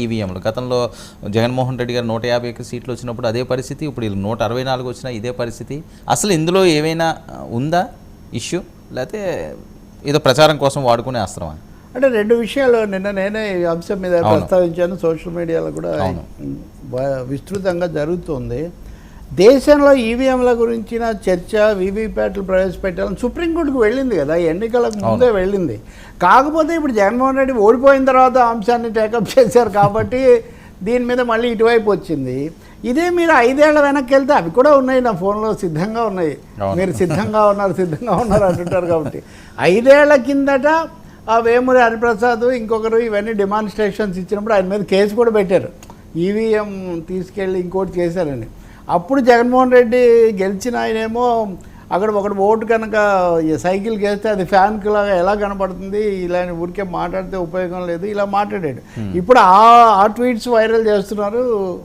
ఈవీఎంలు. గతంలో జగన్మోహన్ రెడ్డి గారు నూట యాభై ఒక్క సీట్లు వచ్చినప్పుడు అదే పరిస్థితి ఇప్పుడు వీళ్ళు నూట అరవై నాలుగు వచ్చినా ఇదే పరిస్థితి. అసలు ఇందులో ఏమైనా ఉందా ఇష్యూ? లేకపోతే ఏదో ప్రచారం కోసం వాడుకునే అస్త్రమా? అంటే రెండు విషయాలు నిన్న నేనే ఈ అంశం మీద. ప్రస్తావించాను. సోషల్ మీడియాలో కూడా విస్తృతంగా జరుగుతుంది. దేశంలో ఈవీఎంల గురించిన చర్చ వీవీప్యాట్లు ప్రవేశపెట్టాలని సుప్రీంకోర్టుకు వెళ్ళింది కదా ఎన్నికలకు ముందే వెళ్ళింది. కాకపోతే ఇప్పుడు జగన్మోహన్ రెడ్డి ఓడిపోయిన తర్వాత అంశాన్ని టేకప్ చేశారు కాబట్టి దీని మీద మళ్ళీ ఇటువైపు వచ్చింది. ఇదే మీరు ఐదేళ్ళ వెనక్కి వెళ్తే అవి కూడా ఉన్నాయి నా ఫోన్లో సిద్ధంగా ఉన్నాయి. మీరు సిద్ధంగా ఉన్నారు సిద్ధంగా ఉన్నారు అంటుంటారు కాబట్టి. ఐదేళ్ళ కిందట ఆ వేమూరి హరిప్రసాద్ ఇంకొకరు ఇవన్నీ డిమాన్స్ట్రేషన్స్ ఇచ్చినప్పుడు ఆయన మీద కేసు కూడా పెట్టారు. ఈవీఎం తీసుకెళ్ళి ఇంకోటి చేశారని. అప్పుడు జగన్మోహన్ రెడ్డి గెలిచిన ఆయనేమో అక్కడ ఒకటి ఓటు కనుక సైకిల్ వేస్తే అది ఫ్యాన్కి లాగా ఎలా కనపడుతుంది? ఇలా ఊరికే మాట్లాడితే ఉపయోగం లేదు ఇలా మాట్లాడాడు. ఇప్పుడు ఆ ఆ ట్వీట్స్ వైరల్ చేస్తున్నారు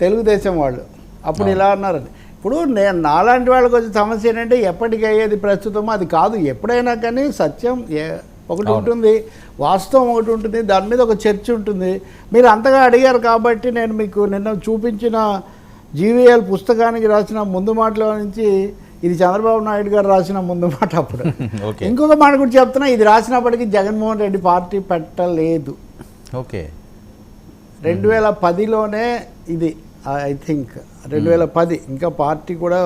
తెలుగుదేశం వాళ్ళు. అప్పుడు ఇలా అన్నారని ఇప్పుడు నేను నాలాంటి వాళ్ళకి వచ్చే సమస్య ఏంటంటే ఎప్పటికి అయ్యేది ప్రస్తుతం అది కాదు. ఎప్పుడైనా కానీ సత్యం ఏ- ఒకటి. ఉంటుంది వాస్తవం ఒకటి ఉంటుంది దాని మీద ఒక చర్చ ఉంటుంది. మీరు అంతగా అడిగారు కాబట్టి నేను మీకు నిన్న చూపించిన జీవీఎల్ పుస్తకానికి రాసిన ముందు మాటలో నుంచి ఇది చంద్రబాబు నాయుడు గారు రాసిన ముందు మాట అప్పుడు. ఓకే. ఇంకొక మాట కూడా చెప్తున్నా ఇది రాసినప్పటికీ జగన్మోహన్ రెడ్డి పార్టీ పెట్టలేదు. ఓకే. రెండు వేల పదిలోనే ఇది ఐ థింక్ రెండు వేల పది ఇంకా పార్టీ కూడా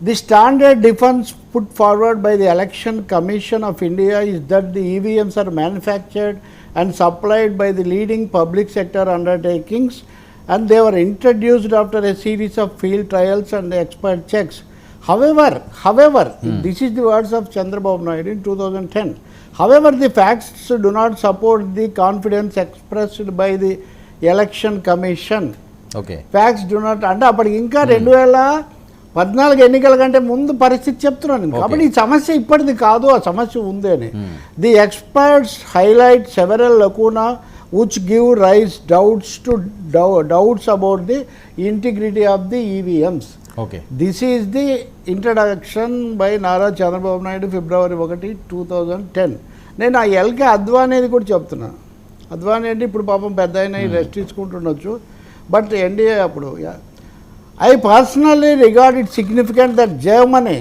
the standard defence put forward by the Election Commission of India is that the EVMs are manufactured and supplied by the leading public sector undertakings and they were introduced after a series of field trials and expert checks. However, however, this is the words of Chandrababu Naidu in 2010. However, the facts do not support the confidence expressed by the election commission. Okay facts do not అంటే అప్పటికి ఇంకా రెండు వేల పద్నాలుగు ఎన్నికల కంటే ముందు పరిస్థితి చెప్తున్నాను. కాబట్టి ఈ సమస్య ఇప్పటిది కాదు ఆ సమస్య ఉంది అని the experts highlight several lacuna raise doubts to doubts about the integrity of the EVMs okay this is the introduction by Nara Chandrababu Naidu ఫిబ్రవరి ఒకటి టూ థౌజండ్ టెన్ నేను ఆ ఎల్కే అద్వానేది కూడా చెప్తున్నా. అద్వానీ అంటే ఇప్పుడు పాపం పెద్ద ఆయన రెస్ట్ తీసుకుంటుండొచ్చు. బట్ ఎన్డీఏ అప్పుడు I personally regard it significant that Germany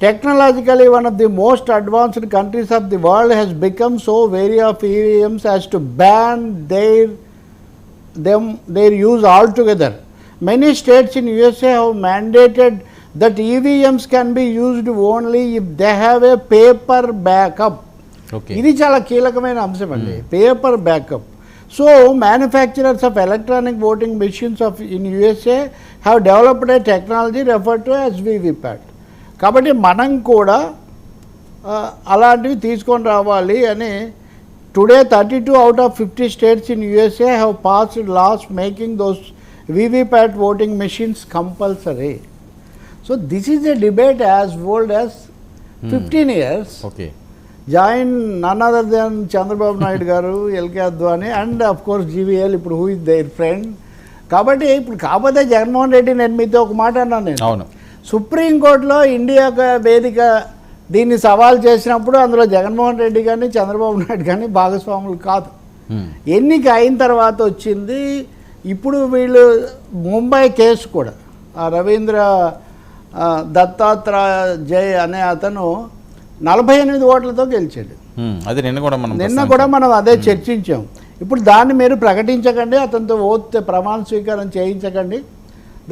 technologically one of the most advanced countries of the world has become so wary of EVMs as to ban their them their use altogether. Many states in USA have mandated that EVMs can be used only if they have a paper backup. Okay ఇది చాలా కీలకమైన అంశం అండి paper backup so manufacturers of electronic voting machines of in USA have developed a technology refer to as VVPAT కాబట్టి మనం కూడా అలాంటివి తీసుకొని రావాలి అని today thirty two out of fifty states in USA have passed laws making those VVPAT voting machines compulsory so this is a debate as old as fifteen years okay join none other than Chandrababu Naidu garu LK Advani and of course GVL ఇప్పుడు who is there friend కాబట్టి ఇప్పుడు కాకపోతే జగన్మోహన్ రెడ్డి నేను మీతో ఒక మాట అన్నాను నేను. అవును. సుప్రీంకోర్టులో ఇండియా వేదిక దీన్ని సవాల్ చేసినప్పుడు అందులో జగన్మోహన్ రెడ్డి కానీ చంద్రబాబు నాయుడు కానీ భాగస్వాములు కాదు. ఎన్నిక అయిన తర్వాత వచ్చింది. ఇప్పుడు వీళ్ళు ముంబై కేసు కూడా. ఆ రవీంద్ర ఆ, దత్తాత్రేయ జయ్ అనే అతను నలభై ఎనిమిది ఓట్లతో గెలిచాడు. అది నిన్న కూడా మనం నిన్న. కూడా మనం అదే చర్చించాం. ఇప్పుడు దాన్ని మీరు ప్రకటించకండి అతనితో ఓత్ ప్రమాణ స్వీకారం చేయించకండి.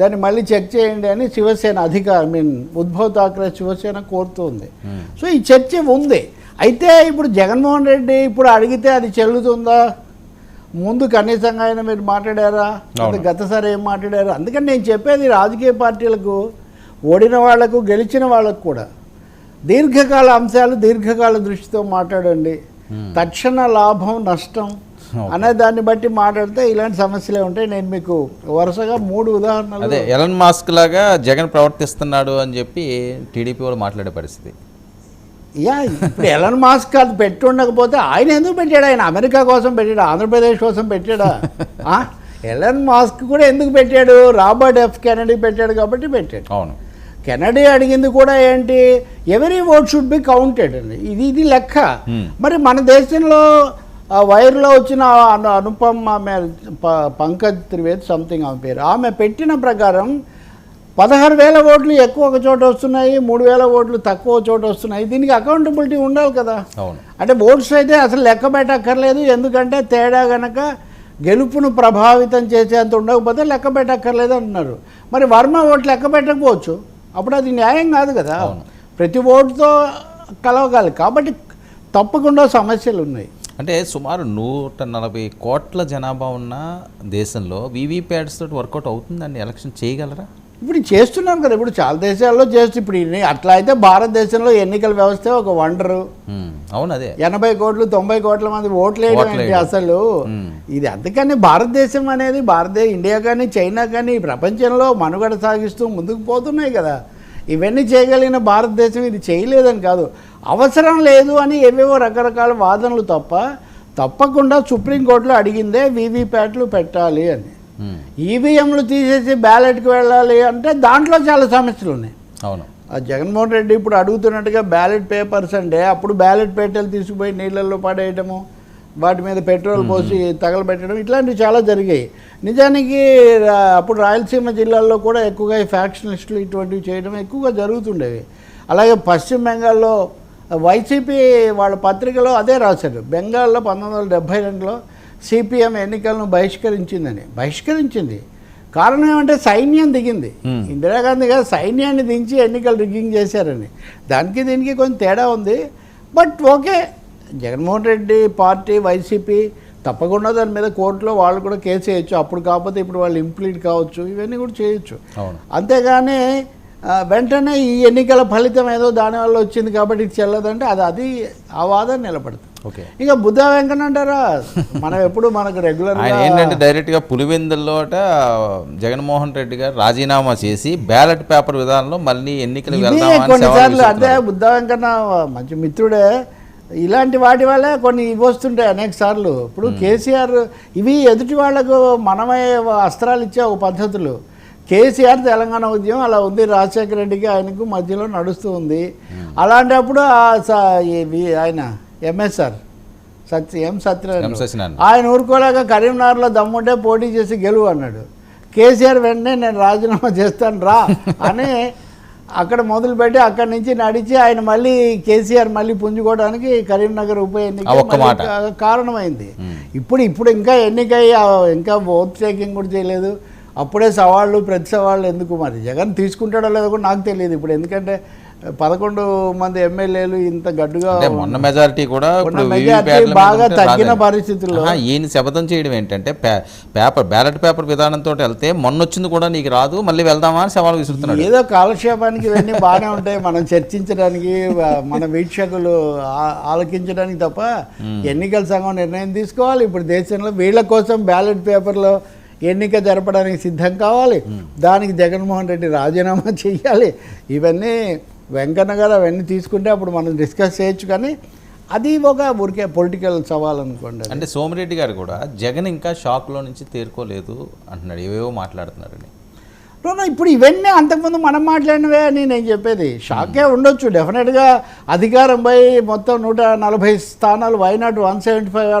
దాన్ని మళ్ళీ చెక్ చేయండి అని శివసేన అధికార ఐ మీన్ ఉద్ధవ్ ఠాక్రే శివసేన కోరుతుంది. సో ఈ చర్చ ఉంది అయితే ఇప్పుడు జగన్మోహన్ రెడ్డి ఇప్పుడు అడిగితే అది చెల్లుతుందా ముందు కనీసంగా ఆయన మీరు మాట్లాడారా. గతసారి ఏం మాట్లాడారు అందుకని నేను చెప్పేది రాజకీయ పార్టీలకు ఓడిన వాళ్ళకు గెలిచిన వాళ్ళకు కూడా దీర్ఘకాల అంశాలు దీర్ఘకాల దృష్టితో మాట్లాడండి తక్షణ లాభం నష్టం. అనే దాన్ని బట్టి మాట్లాడితే ఇలాంటి సమస్యలే ఉంటాయి. నేను మీకు వరుసగా మూడు ఉదాహరణలు అదే ఎలన్ మాస్క్ లాగా జగన్ ప్రవర్తిస్తున్నాడు అని చెప్పి టీడీపీ వాళ్ళు మాట్లాడే పరిస్థితి. యా ఇప్పుడు ఎలన్ మాస్క్ అది పెట్టి ఉండకపోతే ఆయన ఎందుకు పెట్టాడు? ఆయన అమెరికా కోసం పెట్టాడు? ఆంధ్రప్రదేశ్ కోసం పెట్టాడా? ఎలన్ మాస్క్ కూడా ఎందుకు పెట్టాడు? రాబర్ట్ ఎఫ్ కెనడీ పెట్టాడు కాబట్టి పెట్టాడు. అవును. కెనడీ అడిగింది కూడా ఏంటి? Every vote should be counted అండి. ఇది ఇది లెక్క. మరి మన దేశంలో ఆ వైర్లో వచ్చిన అనుపమ్ పంకజ్ త్రివేది సంథింగ్ ఆమె పేరు. ఆమె పెట్టిన ప్రకారం పదహారు వేల ఓట్లు ఎక్కువ ఒక చోట వస్తున్నాయి మూడు వేల ఓట్లు తక్కువ చోట వస్తున్నాయి. దీనికి అకౌంటబిలిటీ ఉండాలి కదా. అవును. అంటే ఓట్స్ అయితే అసలు లెక్క పెట్టక్కర్లేదు. ఎందుకంటే తేడా గనక గెలుపును ప్రభావితం చేసేంత ఉండకపోతే లెక్క పెట్టక్కర్లేదు అంటున్నారు. మరి వర్మ ఓట్లు లెక్క పెట్టకపోవచ్చు. అప్పుడు అది న్యాయం కాదు కదా. అవును. ప్రతి ఓటుతో కలవగాలి. కాబట్టి తప్పకుండా సమస్యలు ఉన్నాయి. అంటే సుమారు నూట నలభై కోట్ల జనాభా ఉన్న దేశంలో వీవీప్యాట్స్ తోటి వర్కౌట్ అవుతుందండి ఎలక్షన్ చేయగలరా? ఇప్పుడు చేస్తున్నారు కదా ఇప్పుడు చాలా దేశాల్లో చేస్తూ ఇప్పుడు ఇన్ని- అట్లా అయితే భారతదేశంలో ఎన్నికల వ్యవస్థ ఒక వండరు. అవును అదే. ఎనభై కోట్లు తొంభై కోట్ల మంది ఓట్లు వేయడం. అసలు. ఇది అందుకని భారతదేశం అనేది భారతదేశ ఇండియా కానీ చైనా కానీ ప్రపంచంలో మనుగడ సాగిస్తూ ముందుకు పోతున్నాయి కదా. ఇవన్నీ చేయగలిగిన భారతదేశం ఇది చేయలేదని కాదు. అవసరం లేదు అని ఏవేవో రకరకాల వాదనలు తప్ప తప్పకుండా సుప్రీంకోర్టులో అడిగిందే వీవీప్యాట్లు పెట్టాలి అని. ఉమ్, ఈవీఎంలు తీసేసి బ్యాలెట్కి వెళ్ళాలి అంటే దాంట్లో చాలా సమస్యలు ఉన్నాయి. అవును. ఆ జగన్మోహన్ రెడ్డి ఇప్పుడు అడుగుతున్నట్టుగా బ్యాలెట్ పేపర్స్ అంటే అప్పుడు బ్యాలెట్ పేటలు తీసుకుపోయి నీళ్ళల్లో పడేయటము వాటి మీద పెట్రోల్ పోసి తగలబెట్టడం ఇట్లాంటివి చాలా జరిగాయి. నిజానికి అప్పుడు రాయలసీమ జిల్లాల్లో కూడా ఎక్కువగా ఈ ఫ్యాక్షనిస్టులు ఇటువంటివి చేయడం ఎక్కువగా జరుగుతుండేవి. అలాగే పశ్చిమ బెంగాల్లో వైసీపీ వాళ్ళ పత్రికలో అదే రాశారు. బెంగాల్లో పంతొమ్మిది వందల డెబ్భై రెండులో సిపిఎం ఎన్నికలను బహిష్కరించిందని. బహిష్కరించింది. కారణం ఏమంటే సైన్యం దిగింది. ఇందిరాగాంధీ గారు సైన్యాన్ని దించి ఎన్నికలు రిగ్గింగ్ చేశారని. దానికి దీనికి కొంచెం తేడా ఉంది. But okay Jaganmohan Reddy party YCP తప్పకుండా దాని మీద కోర్టులో వాళ్ళు కూడా కేసు వేయచ్చు. అప్పుడు కాకపోతే ఇప్పుడు వాళ్ళు ఇంప్లీట్ కావచ్చు. ఇవన్నీ కూడా చేయొచ్చు. అంతేగాని వెంటనే ఈ ఎన్నికల ఫలితం ఏదో దానివల్ల వచ్చింది కాబట్టి ఇది చెల్లదంటే అది అది ఆ వాదన నిలబడుతుంది. ఓకే. ఇక బుద్ధ వెంకన్న అంటారా? మనం ఎప్పుడు మనకు రెగ్యులర్ ఏంటంటే డైరెక్ట్గా పులివెందుల్లో జగన్మోహన్ రెడ్డి గారు రాజీనామా చేసి బ్యాలెట్ పేపర్ విధానంలో మళ్ళీ ఎన్నికలు కొన్నిసార్లు అదే. బుద్ధ వెంకన్న మంచి మిత్రుడే. ఇలాంటి వాటి వల్లే కొన్ని ఇవి వస్తుంటాయి అనేక సార్లు. ఇప్పుడు కేసీఆర్ ఇవి ఎదుటి వాళ్ళకు మనమే అస్త్రాలు ఇచ్చే ఒక పద్ధతులు. కేసీఆర్ తెలంగాణ ఉద్యమం అలా ఉంది. రాజశేఖర రెడ్డికి ఆయనకు మధ్యలో నడుస్తూ ఉంది. అలాంటప్పుడు ఆయన ఎంఎస్ఆర్ సత్య ఎం సత్యనారాయణ. ఆయన ఊరుకోలేక కరీంనగర్లో దమ్ముంటే పోటీ చేసి గెలువు అన్నాడు. కేసీఆర్ వెంటనే నేను రాజీనామా చేస్తాను రా అని అక్కడ మొదలుపెట్టి అక్కడి నుంచి నడిచి ఆయన మళ్ళీ కేసీఆర్ మళ్ళీ పుంజుకోవడానికి కరీంనగర్ ఉప ఎన్నిక కారణమైంది. ఇప్పుడు ఇప్పుడు ఇంకా ఎన్నికయ్యి ఇంకా ఓట్ టేకింగ్ కూడా చేయలేదు. అప్పుడే సవాళ్ళు ప్రతి సవాళ్ళు ఎందుకు? మరి జగన్ తీసుకుంటాడో లేదో కూడా నాకు తెలియదు ఇప్పుడు. ఎందుకంటే పదకొండు మంది ఎమ్మెల్యేలు ఇంత గడ్డుగా మొన్న మెజారిటీ కూడా బాగా తగ్గిన. పరిస్థితుల్లో ఈయన శపథం చేయడం ఏంటంటే పేపర్ బ్యాలెట్ పేపర్ విధానంతో వెళ్తే మొన్న వచ్చింది కూడా నీకు రాదు మళ్ళీ వెళ్దామా అని సవాల్ విసురుతున్నాడు. ఏదో కాలక్షేపానికి ఇవన్నీ బాగానే ఉంటాయి. మనం చర్చించడానికి మన వీక్షకులు ఆలకించడానికి తప్ప ఎన్నికల సంఘం నిర్ణయం తీసుకోవాలి. ఇప్పుడు దేశంలో వీళ్ళ కోసం బ్యాలెట్ పేపర్లో ఎన్నిక జరపడానికి సిద్ధం కావాలి. దానికి జగన్మోహన్ రెడ్డి రాజీనామా చేయాలి ఇవన్నీ వెంకన్న గారు అవన్నీ తీసుకుంటే అప్పుడు మనం డిస్కస్ చేయొచ్చు కానీ అది ఒక ఊరికే పొలిటికల్ సవాల్ అనుకోండి. అంటే సోమిరెడ్డి గారు కూడా జగన్ ఇంకా షాక్లో నుంచి తేరుకోలేదు అంటున్నాడు. ఏవేవో మాట్లాడుతున్నారని. నో, ఇప్పుడు ఇవన్నీ అంతకుముందు మనం మాట్లాడినవే అని నేను చెప్పేది. షాకే ఉండొచ్చు. డెఫినెట్గా అధికారంపై మొత్తం నూట నలభై స్థానాలు వైనాట్ వన్ సెవెంటీ ఫైవ్